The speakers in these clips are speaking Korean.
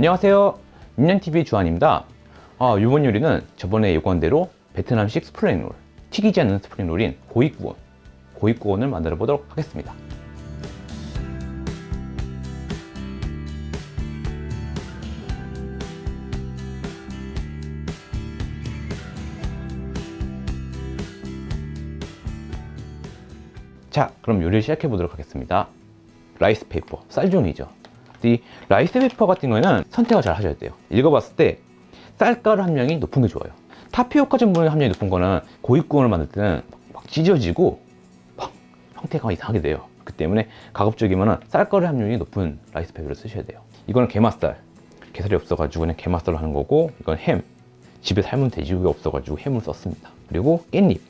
안녕하세요. 민양TV 주한입니다. 아, 이번 요리는 저번에 요구한대로 베트남식 스프링 롤, 튀기지 않는 스프링 롤인 고익구원, 고익구원을 만들어 보도록 하겠습니다. 자, 그럼 요리를 시작해 보도록 하겠습니다. 라이스 페이퍼, 쌀종이죠. 이 라이스 페이퍼 같은 거는 선택을 잘 하셔야 돼요. 읽어봤을 때 쌀가루 함량이 높은 게 좋아요. 타피오카 전분의 함량이 높은 거는 고익구원을 만들 때는 막 찢어지고 막 형태가 이상하게 돼요. 그 때문에 가급적이면 쌀가루 함량이 높은 라이스 페이퍼를 쓰셔야 돼요. 이거는 게맛살, 게살이 없어가지고 그냥 게맛살로 하는 거고 이건 햄, 집에 삶은 돼지고기 없어가지고 햄을 썼습니다. 그리고 깻잎,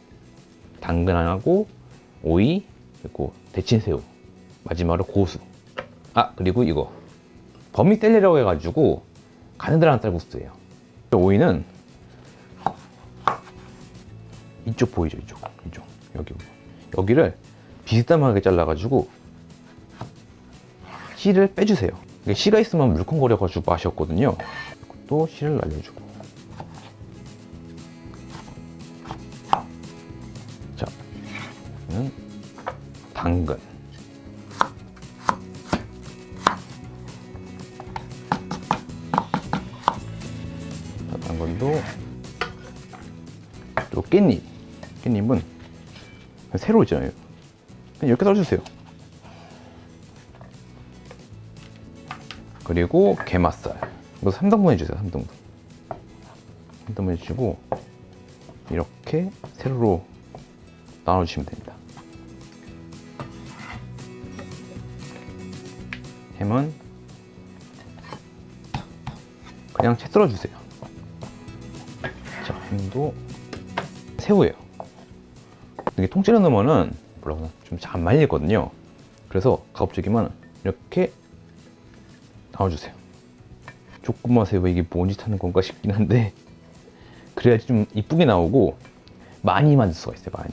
당근하고 오이, 그리고 데친 새우, 마지막으로 고수. 아 그리고 이거 버미셀리라고 해가지고 가느다란 쌀국수예요. 오이는 이쪽 보이죠 이쪽 이쪽 여기 여기를 비스듬하게 잘라가지고 씨를 빼주세요. 이게 씨가 있으면 물컹거려가지고 맛이 없거든요. 또 씨를 날려주고. 자, 이는 당근. 깻잎. 깻잎은 새로 있잖아요. 그냥 이렇게 썰주세요. 그리고 게맛살. 이거 3등분 해주세요. 3등분. 3등분 해주시고 이렇게 세로로 나눠주시면 됩니다. 햄은 그냥 채 썰어주세요. 자, 햄도 새우예요. 이게 통째로 넣으면은 뭐라고 좀 잘 안 말리거든요. 그래서 가급적이면 이렇게 나와주세요. 조그만 새우 이게 뭔짓 하는 건가 싶긴 한데 그래야지 좀 이쁘게 나오고 많이 만들 수가 있어요. 많이.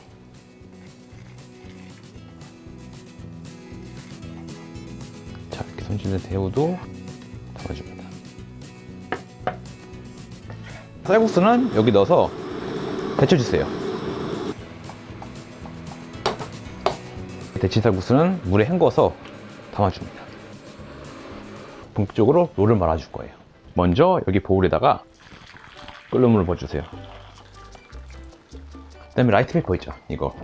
자 이렇게 손질된 새우도 담아줍니다. 쌀국수는 여기 넣어서 데쳐주세요. 데친 쌀국수는 물에 헹궈서 담아줍니다. 본격적으로 롤을 말아줄 거예요. 먼저 여기 보울에다가 끓는 물을 부어주세요. 그 다음에 라이트 페이퍼 있죠? 이거.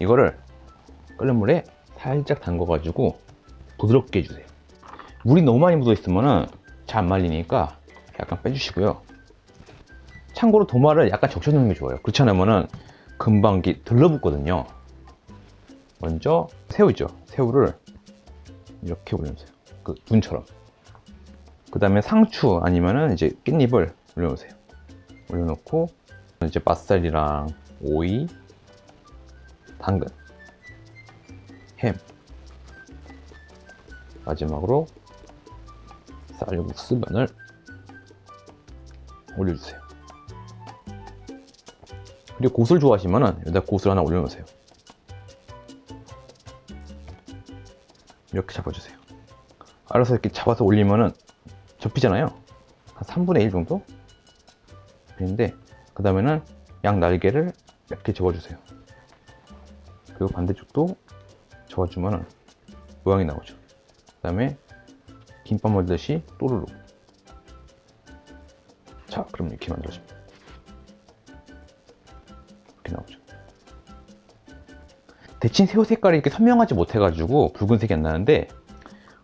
이거를 끓는 물에 살짝 담궈가지고 부드럽게 해주세요. 물이 너무 많이 묻어 있으면 잘 안 말리니까 약간 빼주시고요. 참고로 도마를 약간 적셔놓는 게 좋아요. 그렇지 않으면 금방 들러붙거든요. 먼저 새우 있죠? 새우를 이렇게 올려주세요. 그 눈처럼. 그 다음에 상추 아니면은 이제 깻잎을 올려놓으세요. 올려놓고 이제 맛살이랑 오이, 당근, 햄, 마지막으로 쌀국수 면을 올려주세요. 그리고 고수를 좋아하시면은 여기다 고수를 하나 올려놓으세요. 이렇게 잡아주세요. 알아서 이렇게 잡아서 올리면은 접히잖아요. 한 3분의 1 정도? 그런데 그 다음에는 양 날개를 이렇게 접어주세요. 그리고 반대쪽도 접어주면 모양이 나오죠. 그 다음에 김밥 만들듯이 또르르. 자, 그럼 이렇게 만들어줍니다. 이렇게 나오죠. 데친 새우 색깔이 이렇게 선명하지 못해가지고 붉은색이 안 나는데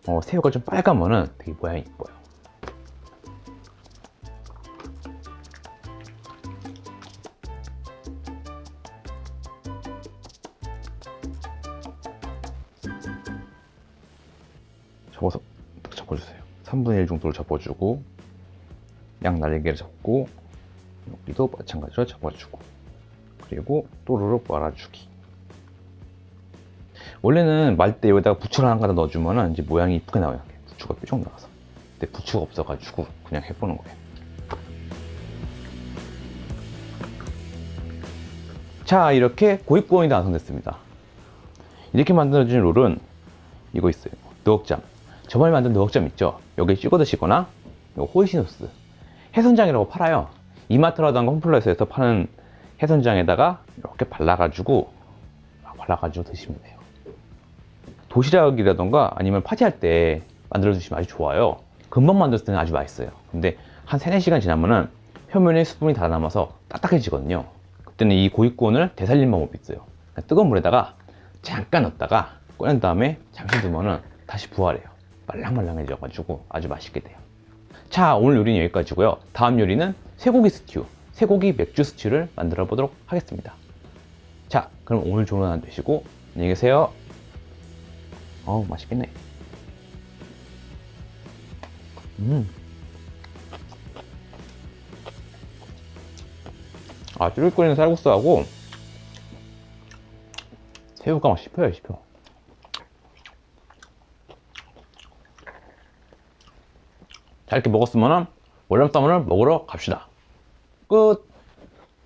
어, 새우가 좀 빨가면은 되게 모양이 이뻐요. 접어서 딱 접어주세요. 3분의 1 정도를 접어주고 양 날개를 접고 여기도 마찬가지로 접어주고 그리고 또르르 말아주기. 원래는 말 때 여기다가 부추를 하나 넣어주면 이제 모양이 이쁘게 나와요. 부추가 뾰족 나와서. 근데 부추가 없어가지고 그냥 해보는 거예요. 자, 이렇게 고익구원이 완성됐습니다. 이렇게 만들어진 롤은 이거 있어요. 누억잠. 저번에 만든 누억잠 있죠? 여기 찍어 드시거나 호이시노스 해선장이라고 팔아요. 이마트라던가 홈플러스에서 파는 해선장에다가 이렇게 발라가지고 막 발라가지고 드시면 돼요. 도시락이라던가 아니면 파티할 때 만들어 주시면 아주 좋아요. 금방 만들었을 때는 아주 맛있어요. 근데 한 3, 4시간 지나면은 표면에 수분이 다 남아서 딱딱해지거든요. 그때는 이 고깃권을 되살린 방법이 있어요. 그냥 뜨거운 물에다가 잠깐 넣었다가 꺼낸 다음에 잠시 두면은 다시 부활해요. 말랑말랑해져가지고 아주 맛있게 돼요. 자, 오늘 요리는 여기까지고요. 다음 요리는 쇠고기 스튜, 쇠고기 맥주 스튜를 만들어 보도록 하겠습니다. 자, 그럼 오늘 좋은 하루 되시고 안녕히 계세요. 어우, 맛있겠네. 음. 아, 쫄깃거리는 쌀국수하고 새우가 막 씹혀요, 씹혀. 자, 이렇게 먹었으면은 월남쌈을 먹으러 갑시다. 끝!